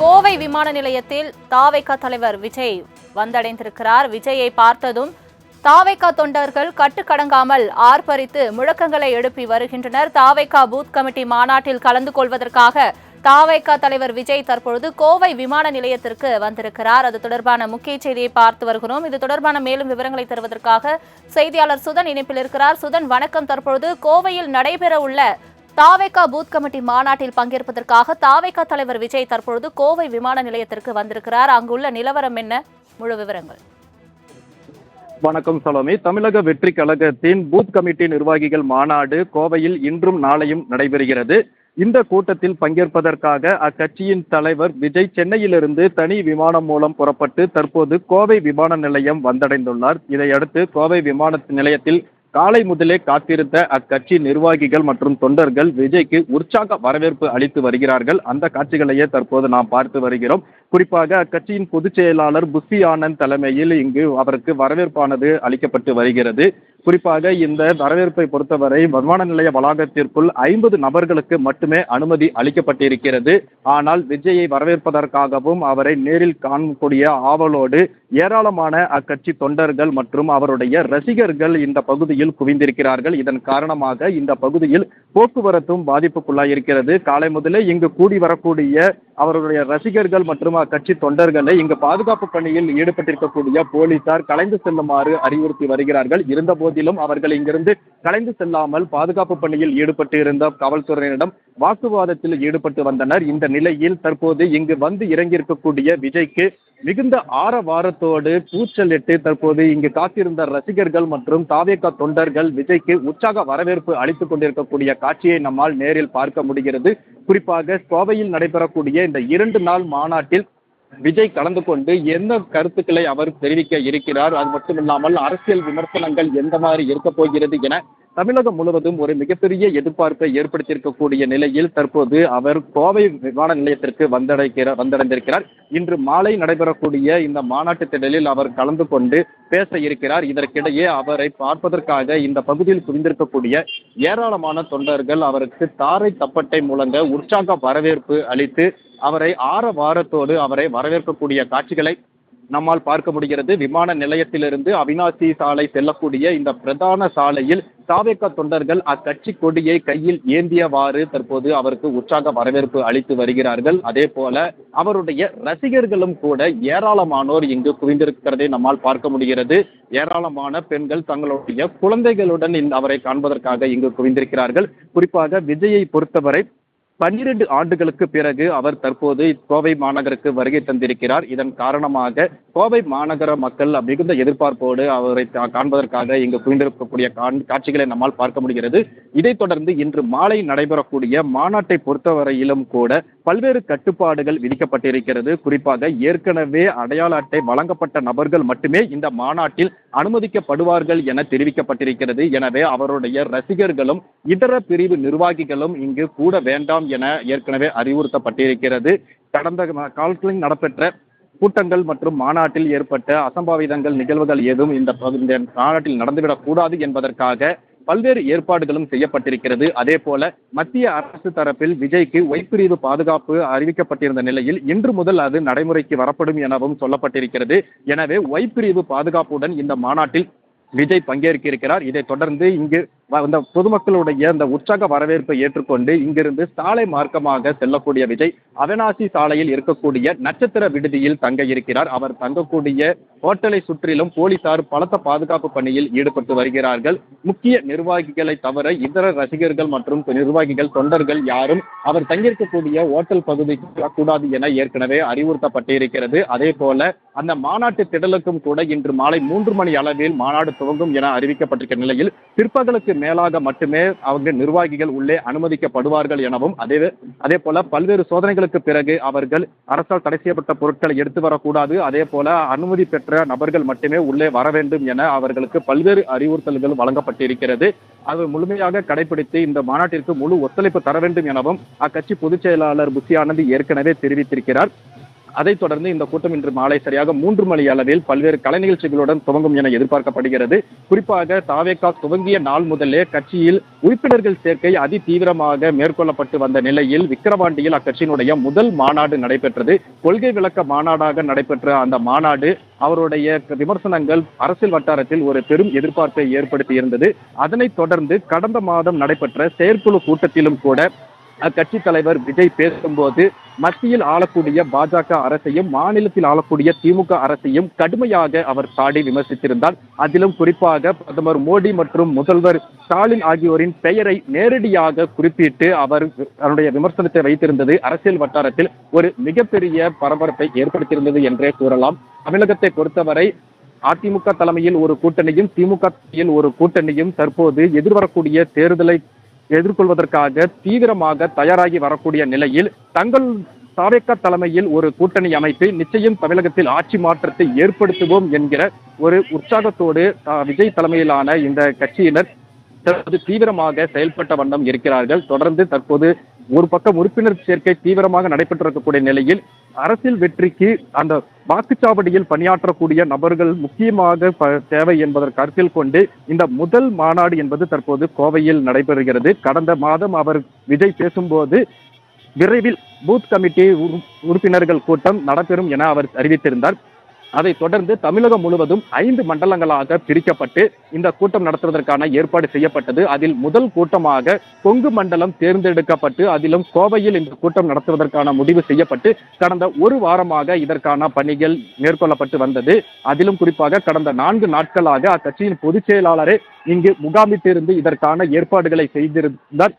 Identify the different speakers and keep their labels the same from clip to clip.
Speaker 1: கோவை விமான நிலையத்தில் தாவைக்கா தலைவர் விஜய் வந்தடைந்திருக்கிறார். விஜயை பார்த்ததும் தாவைக்கா தொண்டர்கள் கட்டுக்கடங்காமல் ஆர்ப்பரித்து முழக்கங்களை எழுப்பி வருகின்றனர். தாவைக்கா பூத் கமிட்டி மாநாட்டில் கலந்து கொள்வதற்காக தாவைக்கா தலைவர் விஜய் தற்பொழுது கோவை விமான நிலையத்திற்கு வந்திருக்கிறார். அது தொடர்பான முக்கிய செய்தியை பார்த்து வருகிறோம். இது தொடர்பான மேலும் விவரங்களை தருவதற்காக செய்தியாளர் சுதன் இணைப்பில் இருக்கிறார். சுதன் வணக்கம். தற்பொழுது கோவையில் நடைபெற உள்ள தாவேகா பூத் கமிட்டி மாநாட்டில் பங்கேற்பதற்காக தாவேகா தலைவர் விஜய் தற்பொழுது கோவை விமான நிலையத்திற்கு வந்திருக்கிறார். அங்குள்ள நிலவரம் என்ன? முழு விவரங்கள்.
Speaker 2: வணக்கம் சலோமி. தமிழக வெற்றி கழகத்தின் பூத் கமிட்டி நிர்வாகிகள் மாநாடு கோவையில் இன்றும் நாளையும் நடைபெறுகிறது. இந்த கூட்டத்தில் பங்கேற்பதற்காக அக்கட்சியின் தலைவர் விஜய் சென்னையிலிருந்து தனி விமானம் மூலம் புறப்பட்டு தற்போது கோவை விமான நிலையம் வந்தடைந்துள்ளார். இதையடுத்து கோவை விமான நிலையத்தில் காலை முதலே காத்திருந்த அக்கட்சி நிர்வாகிகள் மற்றும் தொண்டர்கள் விஜய்க்கு உற்சாக வரவேற்பு அளித்து வருகிறார்கள். அந்த காட்சிகளையே தற்போது நாம் பார்த்து வருகிறோம். குறிப்பாக அக்கட்சியின் பொதுச் செயலாளர் புஷி ஆனந்த் தலைமையில் இங்கு அவருக்கு வரவேற்பானது அளிக்கப்பட்டு வருகிறது. குறிப்பாக இந்த வரவேற்பை பொறுத்தவரை விமான நிலைய வளாகத்திற்குள் ஐம்பது நபர்களுக்கு மட்டுமே அனுமதி அளிக்கப்பட்டிருக்கிறது. ஆனால் விஜயை வரவேற்பதற்காகவும் அவரை நேரில் காணக்கூடிய ஆவலோடு ஏராளமான அக்கட்சி தொண்டர்கள் மற்றும் அவருடைய ரசிகர்கள் இந்த பகுதியில் குவிந்திருக்கிறார்கள். இதன் காரணமாக இந்த பகுதியில் போக்குவரத்தும் பாதிப்புக்குள்ளாயிருக்கிறது. காலை முதலே இங்கு கூடி வரக்கூடிய அவருடைய ரசிகர்கள் மற்றும் அக்கட்சி தொண்டர்களை இங்கு பாதுகாப்பு பணியில் ஈடுபட்டிருக்கக்கூடிய போலீசார் கலைந்து செல்லுமாறு அறிவுறுத்தி வருகிறார்கள். இருந்த போதிலும் அவர்கள் இங்கிருந்து கலைந்து செல்லாமல் பாதுகாப்பு பணியில் ஈடுபட்டு இருந்த காவல்துறையினரிடம் வாக்குவாதத்தில் ஈடுபட்டு வந்தனர். இந்த நிலையில் தற்போது இங்கு வந்து இறங்கியிருக்கக்கூடிய விஜய்க்கு மிகுந்த ஆரவாரத்தோடு கூச்சலிட்டு தற்போது இங்கு காத்திருந்த ரசிகர்கள் மற்றும் தாவேக்கா தொண்டர்கள் விஜய்க்கு உற்சாக வரவேற்பு அளித்துக் கொண்டிருக்கக்கூடிய காட்சியை நம்மால் நேரில் பார்க்க முடிகிறது. குறிப்பாக கோவையில் நடைபெறக்கூடிய இந்த இரண்டு நாள் மாநாட்டில் விஜய் கலந்து கொண்டு எந்த கருத்துக்களை அவர் தெரிவிக்க இருக்கிறார்? அது மட்டுமில்லாமல் அரசியல் விமர்சனங்கள் எந்த மாதிரி இருக்க போகிறது என தமிழகம் முழுவதும் ஒரு மிகப்பெரிய எதிர்பார்ப்பை ஏற்படுத்தியிருக்கக்கூடிய நிலையில் தற்போது அவர் கோவை விமான நிலையத்திற்கு வந்தடைக்கிற வந்தடைந்திருக்கிறார். இன்று மாலை நடைபெறக்கூடிய இந்த மாநாட்டு திடலில் அவர் கலந்து கொண்டு பேச இருக்கிறார். இதற்கிடையே அவரை பார்ப்பதற்காக இந்த பகுதியில் குவிந்திருக்கக்கூடிய ஏராளமான தொண்டர்கள் அவருக்கு தாரை தப்பட்டை மூலங்க உற்சாக வரவேற்பு அளித்து அவரை ஆரவாரத்தோடு அவரை வரவேற்கக்கூடிய காட்சிகளை நம்மால் பார்க்க முடிகிறது. விமான நிலையத்திலிருந்து அவினாசி சாலை செல்லக்கூடிய இந்த பிரதான சாலையில் சாவேக தொண்டர்கள் அக்கட்சி கொடியை கையில் ஏந்தியவாறு தற்போது அவருக்கு உற்சாக வரவேற்பு அளித்து வருகிறார்கள். அதே போல அவருடைய ரசிகர்களும் கூட ஏராளமானோர் இங்கு குவிந்திருக்கிறதை நம்மால் பார்க்க முடிகிறது. ஏராளமான பெண்கள் தங்களுடைய குழந்தைகளுடன் இந்த அவரை காண்பதற்காக இங்கு குவிந்திருக்கிறார்கள். குறிப்பாக விஜயை பொறுத்தவரை பன்னிரண்டு ஆண்டுகளுக்கு பிறகு அவர் தற்போது கோவை மாநகருக்கு வருகை தந்திருக்கிறார். இதன் காரணமாக கோவை மாநகர மக்கள் மிகுந்த எதிர்பார்ப்போடு அவரை காண்பதற்காக இங்கு குவிந்திருக்கக்கூடிய காண்- காட்சிகளை நம்மால் பார்க்க முடிகிறது. இதைத் தொடர்ந்து இன்று மாலை நடைபெறக்கூடிய மாநாட்டை பொறுத்தவரையிலும் கூட பல்வேறு கட்டுப்பாடுகள் விதிக்கப்பட்டிருக்கிறது. குறிப்பாக ஏற்கனவே அடையாள அட்டை வழங்கப்பட்ட நபர்கள் மட்டுமே இந்த மாநாட்டில் அனுமதிக்கப்படுவார்கள் என தெரிவிக்கப்பட்டிருக்கிறது. எனவே அவருடைய ரசிகர்களும் இதர பிரிவு நிர்வாகிகளும் இங்கு கூட வேண்டாம் என ஏற்கனவே அறிவுறுத்தப்பட்டிருக்கிறது. கடந்த காலத்தில் நடைபெற்ற கூட்டங்கள் மற்றும் மாநாட்டில் ஏற்பட்ட அசம்பாவிதங்கள் நிகழ்வுகள் ஏதும் இந்த இந்த மாநாட்டில் நடந்துவிடக் கூடாது என்பதற்காக பல்வேறு ஏற்பாடுகளும் செய்யப்பட்டிருக்கிறது. அதே போல மத்திய அரசு தரப்பில் விஜய்க்கு ஒய்பிரிவு பாதுகாப்பு அறிவிக்கப்பட்டிருந்த நிலையில் இன்று முதல் அது நடைமுறைக்கு வரப்படும் எனவும் சொல்லப்பட்டிருக்கிறது. எனவே ஒய்பிரிவு பாதுகாப்புடன் இந்த மாநாட்டில் விஜய் பங்கேற்க இருக்கிறார் இதை தொடர்ந்து இங்கு இந்த பொதுமக்களுடைய இந்த உற்சாக வரவேற்பை ஏற்றுக்கொண்டு இங்கிருந்து சாலை மார்க்கமாக செல்லக்கூடிய விஜய் அவினாசி சாலையில் இருக்கக்கூடிய நட்சத்திர விடுதியில் தங்க இருக்கிறார். அவர் தங்கக்கூடிய ஹோட்டலை சுற்றிலும் போலீசார் பலத்த பாதுகாப்பு பணியில் ஈடுபட்டு வருகிறார்கள். முக்கிய நிர்வாகிகளை தவிர இதர ரசிகர்கள் மற்றும் நிர்வாகிகள் தொண்டர்கள் யாரும் அவர் தங்கியிருக்கக்கூடிய ஹோட்டல் பகுதிக்கு கூடாது என ஏற்கனவே அறிவுறுத்தப்பட்டிருக்கிறது. அதே போல அந்த மாநாட்டு திடலுக்கும் கூட இன்று மாலை மூன்று மணி அளவில் மாநாடு துவங்கும் என அறிவிக்கப்பட்டிருக்கிற நிலையில் பிற்பகலுக்கு மேலாக மட்டுமே அவங்க நிர்வாகிகள் உள்ளே அனுமதிக்கப்படுவார்கள் எனவும் அதே அதே போல பல்வேறு சோதனைகளுக்கு பிறகு அவர்கள் அரசால் தடை செய்யப்பட்ட பொருட்களை எடுத்து வரக்கூடாது. அதே போல அனுமதி பெற்ற நபர்கள் மட்டுமே உள்ளே வர வேண்டும் என அவர்களுக்கு பல்வேறு அறிவுறுத்தல்கள் வழங்கப்பட்டிருக்கிறது. அது முழுமையாக கடைபிடித்து இந்த மாநாட்டிற்கு முழு ஒத்துழைப்பு தர வேண்டும் எனவும் அக்கட்சி பொதுச் செயலாளர் புஷி ஆனந்த் ஏற்கனவே தெரிவித்திருக்கிறார். அதைத் தொடர்ந்து இந்த கூட்டம் இன்று மாலை சரியாக மூன்று மணி அளவில் பல்வேறு கலை நிகழ்ச்சிகளுடன் துவங்கும் என எதிர்பார்க்கப்படுகிறது. குறிப்பாக தாவேகா துவங்கிய நாள் முதலே கட்சியில் உறுப்பினர்கள் சேர்க்கை அதி தீவிரமாக மேற்கொள்ளப்பட்டு வந்த நிலையில் விக்கிரவாண்டியில் அக்கட்சியினுடைய முதல் மாநாடு நடைபெற்றது. கொள்கை விளக்க மாநாடாக நடைபெற்ற அந்த மாநாடு அவருடைய விமர்சனங்கள் அரசியல் வட்டாரத்தில் ஒரு பெரும் எதிர்பார்ப்பை ஏற்படுத்தி இருந்தது அதனைத் தொடர்ந்து கடந்த மாதம் நடைபெற்ற செயற்குழு கூட்டத்திலும் கூட அக்கட்சி தலைவர் விஜய் பேசும்போது மத்தியில் ஆளக்கூடிய பாஜக அரசையும் மாநிலத்தில் ஆளக்கூடிய திமுக அரசையும் கடுமையாக அவர் சாடி விமர்சித்திருந்தார். அதிலும் குறிப்பாக பிரதமர் மோடி மற்றும் முதல்வர் ஸ்டாலின் ஆகியோரின் பெயரை நேரடியாக குறிப்பிட்டு அவர் அவருடைய விமர்சனத்தை வைத்திருந்தது. அரசியல் வட்டாரத்தில் ஒரு மிகப்பெரிய பரபரப்பை ஏற்படுத்தியிருந்தது என்றே கூறலாம். தமிழகத்தை பொறுத்தவரை அதிமுக தலைமையில் ஒரு கூட்டணியும் திமுக ஒரு கூட்டணியும் தற்போது எதிர்வரக்கூடிய தேர்தலை எதிர்கொள்வதற்காக தீவிரமாக தயாராகி வரக்கூடிய நிலையில் தங்கள் சாவேக்கா தலைமையில் ஒரு கூட்டணி அமைத்து நிச்சயம் தமிழகத்தில் ஆட்சி மாற்றத்தை ஏற்படுத்துவோம் என்கிற ஒரு உற்சாகத்தோடு விஜய் தலைமையிலான இந்த கட்சியினர் தற்போது தீவிரமாக செயல்பட்ட வண்ணம் இருக்கிறார்கள். தொடர்ந்து தற்போது ஒரு பக்கம் உறுப்பினர் சேர்க்கை தீவிரமாக நடைபெற்றிருக்கக்கூடிய நிலையில் அரசியல் வெற்றிக்கு அந்த வாக்குச்சாவடியில் பணியாற்றக்கூடிய நபர்கள் முக்கியமாக தேவை என்பதை கருத்தில் கொண்டு இந்த முதல் மாநாடு என்பது தற்போது கோவையில் நடைபெறுகிறது. கடந்த மாதம் அவர் விஜய் பேசும்போது விரைவில் பூத் கமிட்டி உறுப்பினர்கள் கூட்டம் நடைபெறும் என அவர் அறிவித்திருந்தார். அதைத் தொடர்ந்து தமிழகம் முழுவதும் ஐந்து மண்டலங்களாக பிரிக்கப்பட்டு இந்த கூட்டம் நடத்துவதற்கான ஏற்பாடு செய்யப்பட்டது. அதில் முதல் கூட்டமாக கொங்கு மண்டலம் தேர்ந்தெடுக்கப்பட்டு அதிலும் கோவையில் இந்த கூட்டம் நடத்துவதற்கான முடிவு செய்யப்பட்டு கடந்த ஒரு வாரமாக இதற்கான பணிகள் மேற்கொள்ளப்பட்டு வந்தது. அதிலும் குறிப்பாக கடந்த நான்கு நாட்களாக அக்கட்சியின் பொதுச் செயலாளரே இங்கு முகாமிட்டிருந்து இதற்கான ஏற்பாடுகளை செய்திருந்தார்.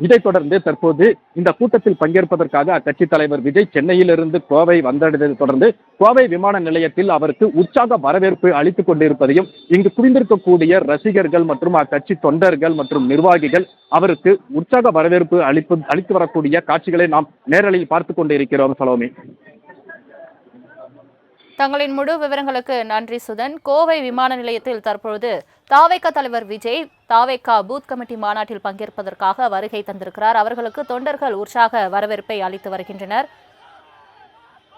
Speaker 2: இதைத் தொடர்ந்து தற்போது இந்த கூட்டத்தில் பங்கேற்பதற்காக அக்கட்சி தலைவர் விஜய் சென்னையிலிருந்து கோவை வந்தடைந்ததை தொடர்ந்து கோவை விமான நிலையத்தில் அவருக்கு உற்சாக வரவேற்பு அளித்துக் கொண்டிருப்பதையும் இங்கு குவிந்திருக்கக்கூடிய ரசிகர்கள் மற்றும் அக்கட்சி தொண்டர்கள் மற்றும் நிர்வாகிகள் அவருக்கு உற்சாக வரவேற்பு அளிப்பு அளித்து வரக்கூடிய காட்சிகளை நாம் நேரலையில் பார்த்து கொண்டிருக்கிறோம் சலோமி.
Speaker 1: தங்களின் முழு விவரங்களுக்கு நன்றி சுதன். கோவை விமான நிலையத்தில் தற்பொழுது தாவேக்கா தலைவர் விஜய் தாவேக்கா பூத் கமிட்டி மாநாட்டில் பங்கேற்பதற்காக வருகை தந்திருக்கிறார். அவர்களுக்கு தொண்டர்கள் உற்சாக வரவேற்பை அளித்து வருகின்றனர்.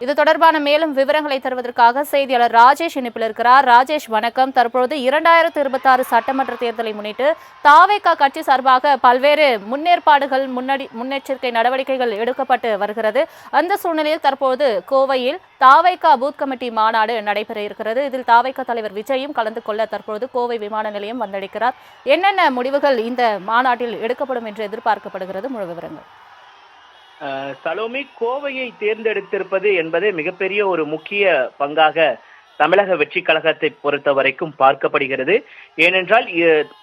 Speaker 1: இது தொடர்பான மேலும் விவரங்களை தருவதற்காக செய்தியாளர் ராஜேஷ் இணைப்பில் இருக்கிறார். ராஜேஷ் வணக்கம். தற்பொழுது இரண்டாயிரத்து இருபத்தாறு சட்டமன்ற தேர்தலை முன்னிட்டு தாவேகா கட்சி சார்பாக பல்வேறு முன்னேற்பாடுகள் முன்னடி முன்னெச்சரிக்கை நடவடிக்கைகள் எடுக்கப்பட்டு வருகிறது. அந்த சூழ்நிலையில் தற்போது கோவையில் தாவைக்கா பூத் கமிட்டி மாநாடு நடைபெற இருக்கிறது. இதில் தாவைக்கா தலைவர் விஜயும் கலந்து கொள்ள தற்பொழுது கோவை விமான நிலையம் வந்தடைக்கிறார். என்னென்ன முடிவுகள் இந்த மாநாட்டில் எடுக்கப்படும் என்று எதிர்பார்க்கப்படுகிறது? முழு விவரங்கள்.
Speaker 3: சலோமி கோவையை தேர்ந்தெடுத்திருப்பது என்பது மிகப்பெரிய ஒரு முக்கிய பங்காக தமிழக வெற்றி கழகத்தை பொறுத்த வரைக்கும் பார்க்கப்படுகிறது. ஏனென்றால்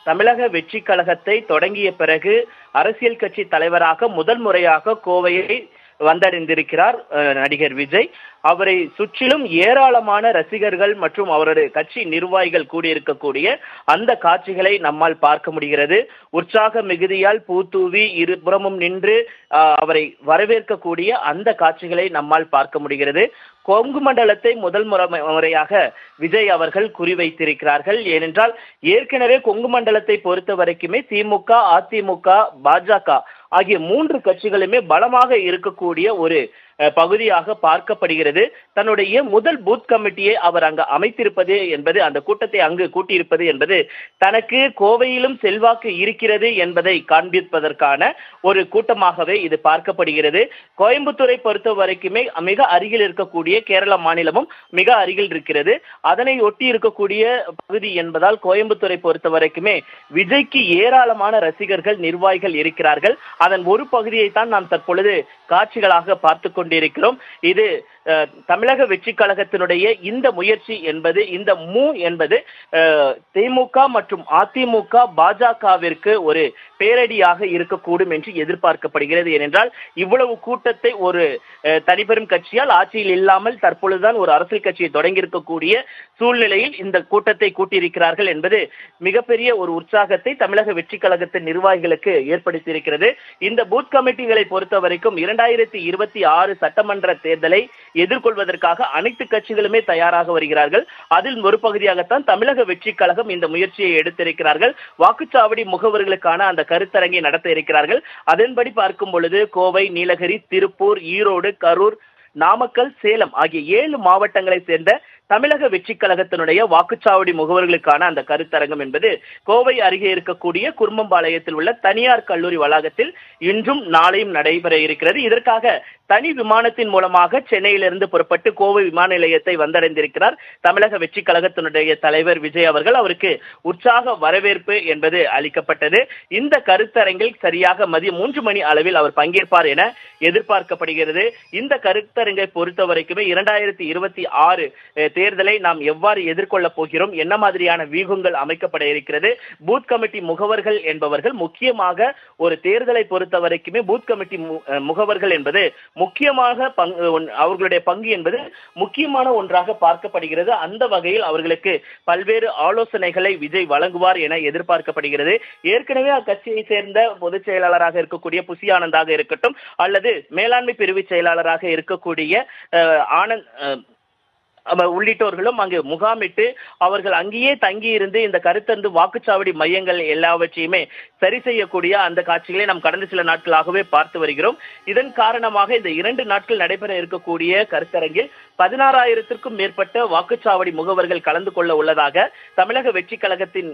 Speaker 3: தமிழக வெற்றி கழகத்தை தொடங்கிய பிறகு அரசியல் கட்சி தலைவராக முதல் முறையாக கோவையை வந்தடைந்திருக்கிறார் அஹ், நடிகர் விஜய். அவரை சுற்றிலும் ஏராளமான ரசிகர்கள் மற்றும் அவரது கட்சி நிர்வாகிகள் கூடியிருக்கக்கூடிய அந்த காட்சிகளை நம்மால் பார்க்க முடிகிறது. உற்சாக மிகுதியால் பூத்தூவி இருபுறமும் நின்று அவரை வரவேற்கக்கூடிய அந்த காட்சிகளை நம்மால் பார்க்க முடிகிறது. கொங்கு மண்டலத்தை முதல் முறை முறையாக விஜய் அவர்கள் குறிவைத்திருக்கிறார்கள். ஏனென்றால் ஏற்கனவே கொங்கு மண்டலத்தை பொறுத்த வரைக்குமே திமுக அதிமுக பாஜக ஆகிய மூன்று கட்சிகளுமே பலமாக இருக்கக்கூடிய ஒரு பகுதியாக பார்க்கப்படுகிறது. தன்னுடைய முதல் பூத் கமிட்டியை அவர் அங்கு அமைத்திருப்பது என்பது அந்த கூட்டத்தை அங்கு கூட்டியிருப்பது என்பது தனக்கு கோவையிலும் செல்வாக்கு இருக்கிறது என்பதை காண்பிப்பதற்கான ஒரு கூட்டமாகவே இது பார்க்கப்படுகிறது. கோயம்புத்தூரை பொறுத்த வரைக்குமே மிக அருகில் இருக்கக்கூடிய கேரள மாநிலமும் மிக அருகில் இருக்கிறது. அதனை ஒட்டி இருக்கக்கூடிய பகுதி என்பதால் கோயம்புத்தூரை பொறுத்த வரைக்குமே விஜய்க்கு ஏராளமான ரசிகர்கள் நிர்வாகிகள் இருக்கிறார்கள். அதன் ஒரு பகுதியை தான் நாம் தற்பொழுது காட்சிகளாக பார்த்து கொண்டிருக்கிறோம். இது தமிழக வெற்றி கழகத்தினுடைய இந்த முயற்சி என்பது இந்த மூ என்பது திமுக மற்றும் அதிமுக பாஜகவிற்கு ஒரு பேரடியாக இருக்கக்கூடும் என்று எதிர்பார்க்கப்படுகிறது. ஏனென்றால் இவ்வளவு கூட்டத்தை ஒரு அஹ், தனிப்பெரும் கட்சியால் ஆட்சியில் இல்லாமல் தற்பொழுதுதான் ஒரு அரசியல் கட்சியை தொடங்கியிருக்கக்கூடிய சூழ்நிலையில் இந்த கூட்டத்தை கூட்டியிருக்கிறார்கள் என்பது மிகப்பெரிய ஒரு உற்சாகத்தை தமிழக வெற்றி கழகத்தின் நிர்வாகிகளுக்கு ஏற்படுத்தியிருக்கிறது. இந்த பூத் கமிட்டிகளை பொறுத்த வரைக்கும் இரண்டாயிரத்தி இருபத்தி ஆறு சட்டமன்ற தேர்தலை எதிர்கொள்வதற்காக அனைத்து கட்சிகளுமே தயாராக வருகிறார்கள். அதில் ஒரு பகுதியாகத்தான் தமிழக வெற்றி கழகம் இந்த முயற்சியை எடுத்திருக்கிறார்கள். வாக்குச்சாவடி முகவர்களுக்கான அந்த கருத்தரங்கை நடத்த இருக்கிறார்கள். அதன்படி பார்க்கும் பொழுது கோவை நீலகிரி திருப்பூர் ஈரோடு கரூர் நாமக்கல் சேலம் ஆகிய ஏழு மாவட்டங்களை சேர்ந்த தமிழக வெற்றிக் கழகத்தினுடைய வாக்குச்சாவடி முகவர்களுக்கான அந்த கருத்தரங்கம் என்பது கோவை அருகே இருக்கக்கூடிய குருமம்பாளையத்தில் உள்ள தனியார் கல்லூரி வளாகத்தில் இன்றும் நாளையும் நடைபெற இருக்கிறது. இதற்காக தனி விமானத்தின் மூலமாக சென்னையிலிருந்து புறப்பட்டு கோவை விமான நிலையத்தை வந்தடைந்திருக்கிறார் தமிழக வெற்றிக் கழகத்தினுடைய தலைவர் விஜய் அவர்கள். அவருக்கு உற்சாக வரவேற்பு என்பது அளிக்கப்பட்டது. இந்த கருத்தரங்கில் சரியாக மதியம் மூன்று மணி அளவில் அவர் பங்கேற்பார் என எதிர்பார்க்கப்படுகிறது. இந்த கருத்தரங்கை பொறுத்த வரைக்குமே இரண்டாயிரத்தி இருபத்தி ஆறு தேர்தலை நாம் எவ்வாறு எதிர்கொள்ளப் போகிறோம்? என்ன மாதிரியான வியூகங்கள் அமைக்கப்பட இருக்கிறது? பூத் கமிட்டி முகவர்கள் என்பவர்கள் முக்கியமாக ஒரு தேர்தலை பொறுத்த வரைக்குமே பூத் கமிட்டி மு- முகவர்கள் என்பது முக்கியமாக பங்கு ஒன்- அவர்களுடைய பங்கு என்பது முக்கியமான ஒன்றாக பார்க்கப்படுகிறது. அந்த வகையில் அவர்களுக்கு பல்வேறு ஆலோசனைகளை விஜய் வழங்குவார் என எதிர்பார்க்கப்படுகிறது. ஏற்கனவே அக்கட்சியை சேர்ந்த பொதுச் செயலாளராக இருக்கக்கூடிய புசி ஆனந்தாக இருக்கட்டும் அல்லது மேலாண்மை பிரிவு செயலாளராக இருக்கக்கூடிய ஆனந்த் உள்ளிட்டோர்களும் அங்கு முகாமிட்டு அவர்கள் அங்கேயே தங்கி இருந்து இந்த கருத்தந்து வாக்குச்சாவடி மையங்கள் எல்லாவற்றையுமே சரி செய்யக்கூடிய அந்த காட்சிகளை நாம் கடந்த சில நாட்களாகவே பார்த்து வருகிறோம். இதன் காரணமாக இந்த இரண்டு நாட்கள் நடைபெற இருக்கக்கூடிய கருத்தரங்கில் பதினாறாயிரத்திற்கும் மேற்பட்ட வாக்குச்சாவடி முகவர்கள் கலந்து கொள்ள உள்ளதாக தமிழக வெற்றி கழகத்தின்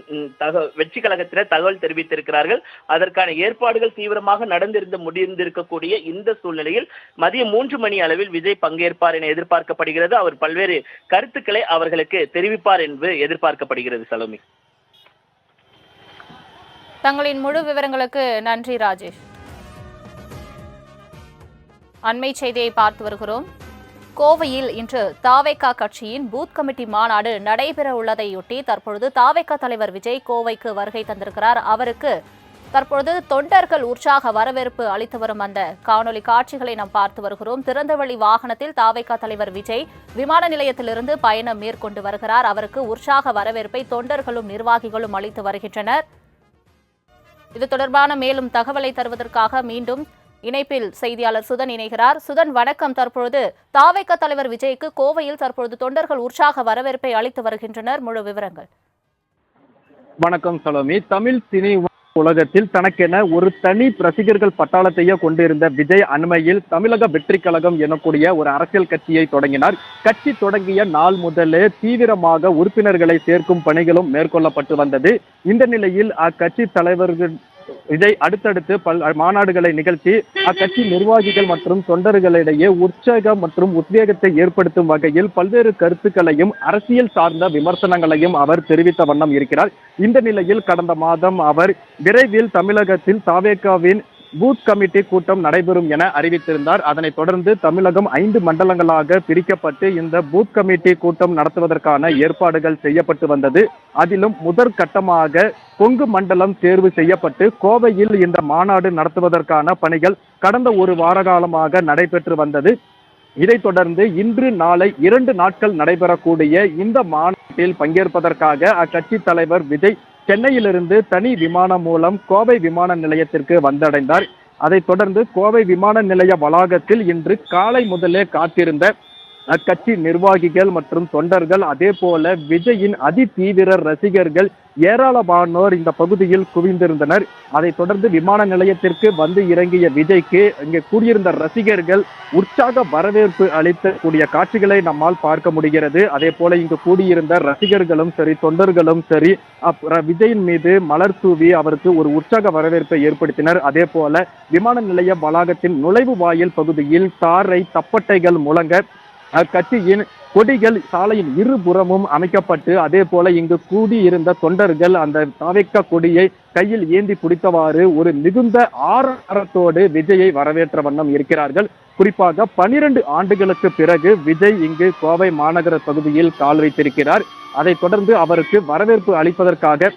Speaker 3: வெற்றி கழகத்தினர் தகவல் தெரிவித்திருக்கிறார்கள். அதற்கான ஏற்பாடுகள் தீவிரமாக நடந்திருந்து முடிந்திருக்கக்கூடிய இந்த சூழ்நிலையில் மதியம் மூன்று மணி அளவில் விஜய் பங்கேற்பார் என எதிர்பார்க்கப்படுகிறது. அவர் பல்வேறு கருத்துக்களை அவர்களுக்கு தெரிவிப்பார் என்று எதிர்பார்க்கப்படுகிறது சலோமி.
Speaker 1: தங்களின் முழு விவரங்களுக்கு நன்றி ராஜேஷ். அண்மை செய்தியை பார்த்து வருகிறோம். கோவையில் இன்று தாவேகா கட்சியின் பூத் கமிட்டி மாநாடு நடைபெற உள்ளதையொட்டி தற்பொழுது தாவேகா தலைவர் விஜய் கோவைக்கு வருகை தந்திருக்கிறார். அவருக்கு தற்பொழுது தொண்டர்கள் உற்சாக வரவேற்பு அளித்து வரும் அந்த காணொலி காட்சிகளை நாம் பார்த்து வருகிறோம். திறந்தவெளி வாகனத்தில் தாவைக்கா தலைவர் விஜய் விமான நிலையத்திலிருந்து பயணம் மேற்கொண்டு வருகிறார். அவருக்கு உற்சாக வரவேற்பை தொண்டர்களும் நிர்வாகிகளும் அளித்து வருகின்றனர். இது தொடர்பான மேலும் தகவலை தருவதற்காக மீண்டும் இணைப்பில் செய்தியாளர் சுதன் இணைகிறார். சுதன் வணக்கம். தற்பொழுது தாவேக்க தலைவர் விஜய்க்கு கோவையில் தற்பொழுது தொண்டர்கள் உற்சாக வரவேற்பை அளித்து வருகின்றனர். முழு விவரங்கள்.
Speaker 2: வணக்கம் சலோமி. தமிழ் சினி உலகத்தில் தனக்கென ஒரு தனி ரசிகர்கள் பட்டாளத்தையே கொண்டிருந்த விஜய் அண்மையில் தமிழக வெற்றி கழகம் எனக்கூடிய ஒரு அரசியல் கட்சியை தொடங்கினார். கட்சி தொடங்கிய நாள் முதலே தீவிரமாக உறுப்பினர்களை சேர்க்கும் பணிகளும் மேற்கொள்ளப்பட்டு வந்தது. இந்த நிலையில் அக்கட்சி தலைவர்கள் விஜய் அடுத்தடுத்து பல் மாநாடுகளை நிகழ்த்தி அக்கட்சி நிர்வாகிகள் மற்றும் தொண்டர்களிடையே உற்சாகம் மற்றும் உத்வேகத்தை ஏற்படுத்தும் வகையில் பல்வேறு கருத்துக்களையும் அரசியல் சார்ந்த விமர்சனங்களையும் அவர் தெரிவித்த வண்ணம் இருக்கிறார். இந்த நிலையில் கடந்த மாதம் அவர் விரைவில் தமிழகத்தில் தாவேகாவின் பூத் கமிட்டி கூட்டம் நடைபெறும் என அறிவித்திருந்தார். அதனைத் தொடர்ந்து தமிழகம் ஐந்து மண்டலங்களாக பிரிக்கப்பட்டு இந்த பூத் கமிட்டி கூட்டம் நடத்துவதற்கான ஏற்பாடுகள் செய்யப்பட்டு வந்தது. அதிலும் முதற் கட்டமாக கொங்கு மண்டலம் தேர்வு செய்யப்பட்டு கோவையில் இந்த மாநாடு நடத்துவதற்கான பணிகள் கடந்த ஒரு வார காலமாக நடைபெற்று வந்தது. இதைத் தொடர்ந்து இன்று நாளை இரண்டு நாட்கள் நடைபெறக்கூடிய இந்த மாநாட்டில் பங்கேற்பதற்காக அக்கட்சி தலைவர் விஜய் சென்னையிலிருந்து தனி விமானம் மூலம் கோவை விமான நிலையத்திற்கு வந்தடைந்தார். அதைத் தொடர்ந்து கோவை விமான நிலைய வளாகத்தில் இன்று காலை முதலே காத்திருந்த அக்கட்சி நிர்வாகிகள் மற்றும் தொண்டர்கள் அதே போல விஜயின் அதி தீவிர ரசிகர்கள் ஏராளமானோர் இந்த பகுதியில் குவிந்திருந்தனர். அதைத் தொடர்ந்து விமான நிலையத்திற்கு வந்து இறங்கிய விஜய்க்கு இங்கே கூடியிருந்த ரசிகர்கள் உற்சாக வரவேற்பு அளித்தக்கூடிய காட்சிகளை நம்மால் பார்க்க முடிகிறது. அதே போல இங்கு கூடியிருந்த ரசிகர்களும் சரி தொண்டர்களும் சரி விஜயின் மீது மலர் தூவி அவருக்கு ஒரு உற்சாக வரவேற்பை ஏற்படுத்தினர். அதே போல விமான நிலைய வளாகத்தின் நுழைவு வாயில் பகுதியில் தாரை தப்பட்டைகள் முழங்க அக்கட்சியின் கொடிகள் சாலையின் இருபுறமும் அமைக்கப்பட்டு அதே போல இங்கு கூடியிருந்த தொண்டர்கள் அந்த தாவைக்க கொடியை கையில் ஏந்தி பிடித்தவாறு ஒரு மிகுந்த ஆரத்தோடு விஜயை வரவேற்ற வண்ணம் இருக்கிறார்கள். குறிப்பாக பனிரெண்டு ஆண்டுகளுக்கு பிறகு விஜய் இங்கு கோவை மாநகர பகுதியில் கால் வைத்திருக்கிறார். அதைத் தொடர்ந்து அவருக்கு வரவேற்பு அளிப்பதற்காக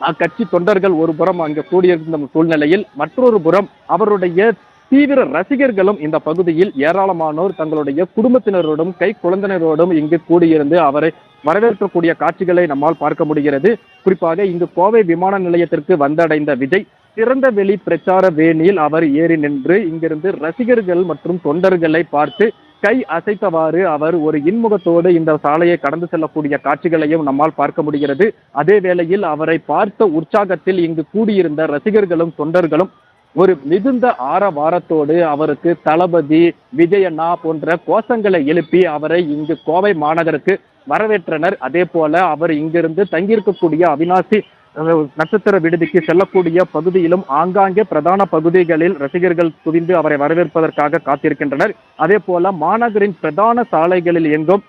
Speaker 2: அக்கட்சி தொண்டர்கள் ஒரு புறம் அங்கு கூடியிருந்த சூழ்நிலையில் மற்றொரு புறம் அவருடைய தீவிர ரசிகர்களும் இந்த பகுதியில் ஏராளமானோர் தங்களுடைய குடும்பத்தினரோடும் கை குழந்தைனரோடும் இங்கு கூடியிருந்து அவரை வரவேற்கக்கூடிய காட்சிகளை நம்மால் பார்க்க முடிகிறது. குறிப்பாக இங்கு கோவை விமான நிலையத்திற்கு வந்தடைந்த விஜய் திறந்த வெளி பிரச்சார வேணியில் அவர் ஏறி நின்று இங்கிருந்து ரசிகர்கள் மற்றும் தொண்டர்களை பார்த்து கை அசைத்தவாறு அவர் ஒரு இன்முகத்தோடு இந்த சாலையை கடந்து செல்லக்கூடிய காட்சிகளையும் நம்மால் பார்க்க முடிகிறது. அதே வேளையில் அவரை பார்த்த உற்சாகத்தில் இங்கு கூடியிருந்த ரசிகர்களும் தொண்டர்களும் ஒரு மிகுந்த ஆரவாரத்தோடு அவருக்கு தளபதி விஜயண்ணா போன்ற கோஷங்களை எழுப்பி அவரை இங்கு கோவை மாநகருக்கு வரவேற்றனர். அதே போல அவர் இங்கிருந்து தங்கியிருக்கக்கூடிய அவினாசி அஹ், நட்சத்திர விடுதிக்கு செல்லக்கூடிய பகுதியிலும் ஆங்காங்கே பிரதான பகுதிகளில் ரசிகர்கள் குவிந்து அவரை வரவேற்பதற்காக காத்திருக்கின்றனர். அதே போல மாநகரின் பிரதான சாலைகளில் எங்கும்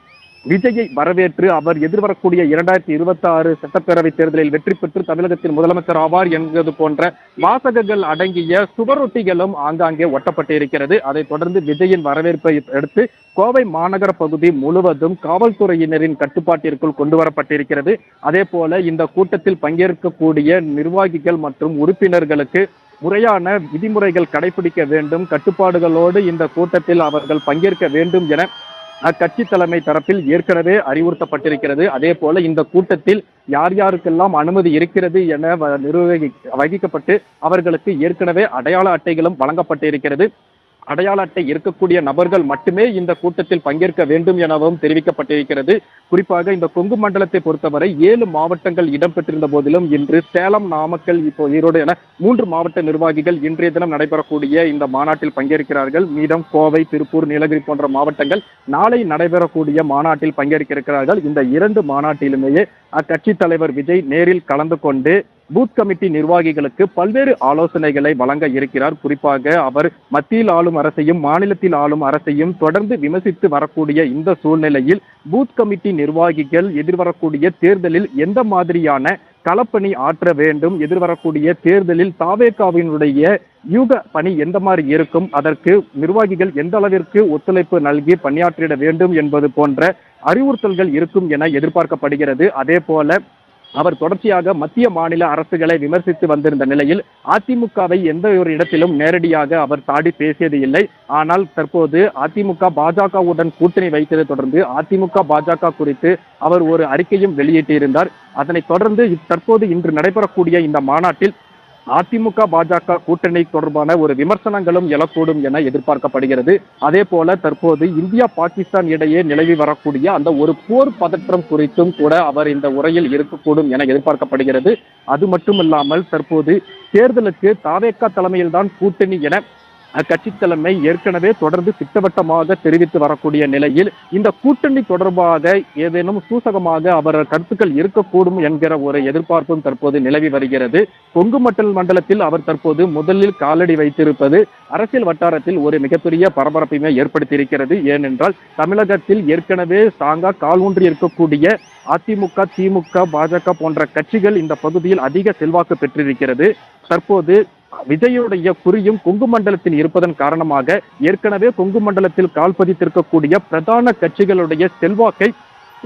Speaker 2: விஜயை வரவேற்று அவர் எதிர்வரக்கூடிய இரண்டாயிரத்தி இருபத்தி ஆறு சட்டப்பேரவை தேர்தலில் வெற்றி பெற்று தமிழகத்தின் முதலமைச்சர் ஆவார் என்பது போன்ற வாசகங்கள் அடங்கிய சுவரொட்டிகளும் ஆங்காங்கே ஒட்டப்பட்டு இருக்கிறது அதைத் தொடர்ந்து விஜயின் வரவேற்பை அடுத்து கோவை மாநகர பகுதி முழுவதும் காவல்துறையினரின் கட்டுப்பாட்டிற்குள் கொண்டு வரப்பட்டிருக்கிறது அதே போல இந்த கூட்டத்தில் பங்கேற்கக்கூடிய நிர்வாகிகள் மற்றும் உறுப்பினர்களுக்கு முறையான விதிமுறைகள் கடைபிடிக்க வேண்டும். கட்டுப்பாடுகளோடு இந்த கூட்டத்தில் அவர்கள் பங்கேற்க வேண்டும் என அக்கட்சி தலைமை தரப்பில் ஏற்கனவே அறிவுறுத்தப்பட்டிருக்கிறது. அதே போல இந்த கூட்டத்தில் யார் யாருக்கெல்லாம் அனுமதி இருக்கிறது என வ- நிர்வகி வகிக்கப்பட்டு அவர்களுக்கு ஏற்கனவே அடையாள அட்டைகளும் வழங்கப்பட்டிருக்கிறது. அடையாள அட்டை இருக்கக்கூடிய நபர்கள் மட்டுமே இந்த கூட்டத்தில் பங்கேற்க வேண்டும் எனவும் தெரிவிக்கப்பட்டிருக்கிறது. குறிப்பாக இந்த கொங்கு மண்டலத்தை பொறுத்தவரை ஏழு மாவட்டங்கள் இடம்பெற்றிருந்த போதிலும் இன்று சேலம் நாமக்கல் இப்போ ஈரோடு என மூன்று மாவட்ட நிர்வாகிகள் இன்றைய தினம் நடைபெறக்கூடிய இந்த மாநாட்டில் பங்கேற்கிறார்கள். மீதம் கோவை திருப்பூர் நீலகிரி போன்ற மாவட்டங்கள் நாளை நடைபெறக்கூடிய மாநாட்டில் பங்கேற்க இருக்கிறார்கள். இந்த இரண்டு மாநாட்டிலுமே அக்கட்சி தலைவர் விஜய் நேரில் கலந்து கொண்டு பூத் கமிட்டி நிர்வாகிகளுக்கு பல்வேறு ஆலோசனைகளை வழங்க இருக்கிறார். குறிப்பாக அவர் மத்தியில் ஆளும் அரசையும் மாநிலத்தில் ஆளும் அரசையும் தொடர்ந்து விமர்சித்து வரக்கூடிய இந்த சூழ்நிலையில் பூத் கமிட்டி நிர்வாகிகள் எதிர்வரக்கூடிய தேர்தலில் எந்த மாதிரியான களப்பணி ஆற்ற வேண்டும் எதிர்வரக்கூடிய தேர்தலில் தாவேகாவினுடைய யூக பணி எந்த மாதிரி இருக்கும் அதற்கு நிர்வாகிகள் எந்த அளவிற்கு ஒத்துழைப்பு நல்கி பணியாற்றிட வேண்டும் என்பது போன்ற அறிவுறுத்தல்கள் இருக்கும் என எதிர்பார்க்கப்படுகிறது. அதே போல அவர் தொடர்ச்சியாக மத்திய மாநில அரசுகளை விமர்சித்து வந்திருந்த நிலையில் அதிமுகவை எந்த ஒரு இடத்திலும் நேரடியாக அவர் தாடி பேசியது இல்லை. ஆனால் தற்போது அதிமுக பாஜகவுடன் கூட்டணி வைத்ததை தொடர்ந்து அதிமுக பாஜக குறித்து அவர் ஒரு அறிக்கையும் வெளியிட்டிருந்தார். அதனைத் தொடர்ந்து தற்போது இன்று நடைபெறக்கூடிய இந்த மாநாட்டில் அதிமுக பாஜக கூட்டணி தொடர்பான ஒரு விமர்சனங்களும் எழக்கூடும் என எதிர்பார்க்கப்படுகிறது. அதே போல தற்போது இந்தியா பாகிஸ்தான் இடையே நிலவி வரக்கூடிய அந்த ஒரு போர் பதற்றம் குறித்தும் கூட அவர் இந்த உரையில் இருக்கக்கூடும் என எதிர்பார்க்கப்படுகிறது. அது மட்டுமில்லாமல் தற்போது தேர்தலுக்கு தாவேக்கா தலைமையில்தான் கூட்டணி என அக்கட்சி தலைமை ஏற்கனவே தொடர்ந்து திட்டவட்டமாக தெரிவித்து வரக்கூடிய நிலையில் இந்த கூட்டணி தொடர்பாக ஏதேனும் சூசகமாக அவர் கருத்துக்கள் இருக்கக்கூடும் என்கிற ஒரு எதிர்பார்ப்பும் தற்போது நிலவி வருகிறது. கொங்கு மட்டல் மண்டலத்தில் அவர் தற்போது முதலில் காலடி வைத்திருப்பது அரசியல் வட்டாரத்தில் ஒரு மிகப்பெரிய பரபரப்பையுமே ஏற்படுத்தியிருக்கிறது. ஏனென்றால் தமிழகத்தில் ஏற்கனவே ஸ்ட்ராங்கா கால் ஊன்றி இருக்கக்கூடிய அதிமுக திமுக பாஜக போன்ற கட்சிகள் இந்த பகுதியில் அதிக செல்வாக்கு பெற்றிருக்கிறது. தற்போது விஜயுடைய குறியும் கொங்கு மண்டலத்தில் இருப்பதன் காரணமாக ஏற்கனவே கொங்கு மண்டலத்தில் கால் பதித்திருக்கக்கூடிய பிரதான கட்சிகளுடைய செல்வாக்கை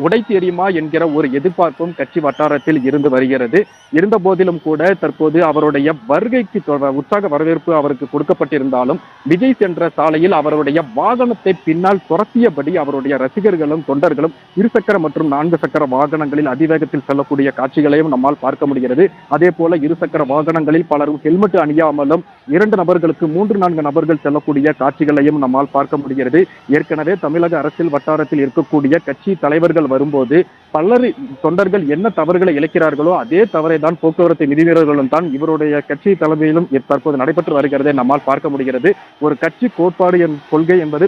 Speaker 2: உடை தெரியுமா என்கிற ஒரு எதிர்பார்ப்பும் கட்சி வட்டாரத்தில் இருந்து வருகிறது. இருந்த போதிலும் கூட தற்போது அவருடைய வருகைக்கு உற்சாக வரவேற்பு அவருக்கு கொடுக்கப்பட்டிருந்தாலும் விஜய் சென்ற சாலையில் அவருடைய வாகனத்தை பின்னால் துரத்தியபடி அவருடைய ரசிகர்களும் தொண்டர்களும் இருசக்கர மற்றும் நான்கு சக்கர வாகனங்களில் அதிவேகத்தில் செல்லக்கூடிய காட்சிகளையும் நம்மால் பார்க்க முடிகிறது. அதே போல இருசக்கர வாகனங்களில் பலரும் ஹெல்மெட் அணியாமலும் இரண்டு நபர்களுக்கு மூன்று நான்கு நபர்கள் செல்லக்கூடிய காட்சிகளையும் நம்மால் பார்க்க முடிகிறது. ஏற்கனவே தமிழக அரசியல் வட்டாரத்தில் இருக்கக்கூடிய கட்சி தலைவர்கள் வரும்போது பலர் தொண்டர்கள் என்ன தவறுகளை இழைக்கிறார்களோ அதே தவறை தான் போக்குவரத்து நிதி வீரர்களும் தான் இவருடைய கட்சி தலைமையிலும் தற்போது நடைபெற்று வருகிறதை நம்மால் பார்க்க முடிகிறது. ஒரு கட்சி கோட்பாடு என் கொள்கை என்பது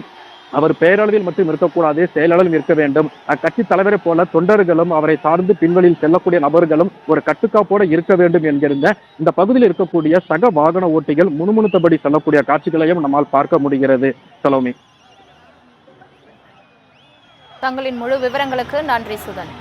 Speaker 2: அவர் பெயரளவில் மட்டும் இருக்கக்கூடாது செயலளவில் இருக்க வேண்டும். அக்கட்சி தலைவரை போல தொண்டர்களும் அவரை சார்ந்து பின்வழியில் செல்லக்கூடிய நபர்களும் ஒரு கட்டுக்காப்போட இருக்க வேண்டும் என்கிற இந்த பகுதியில் இருக்கக்கூடிய சக வாகன ஓட்டிகள் முணுமுணுத்தபடி செல்லக்கூடிய காட்சிகளையும் நம்மால் பார்க்க முடிகிறது. சலோமி.
Speaker 1: தங்களின் முழு விவரங்களுக்கு நன்றி சுதன்.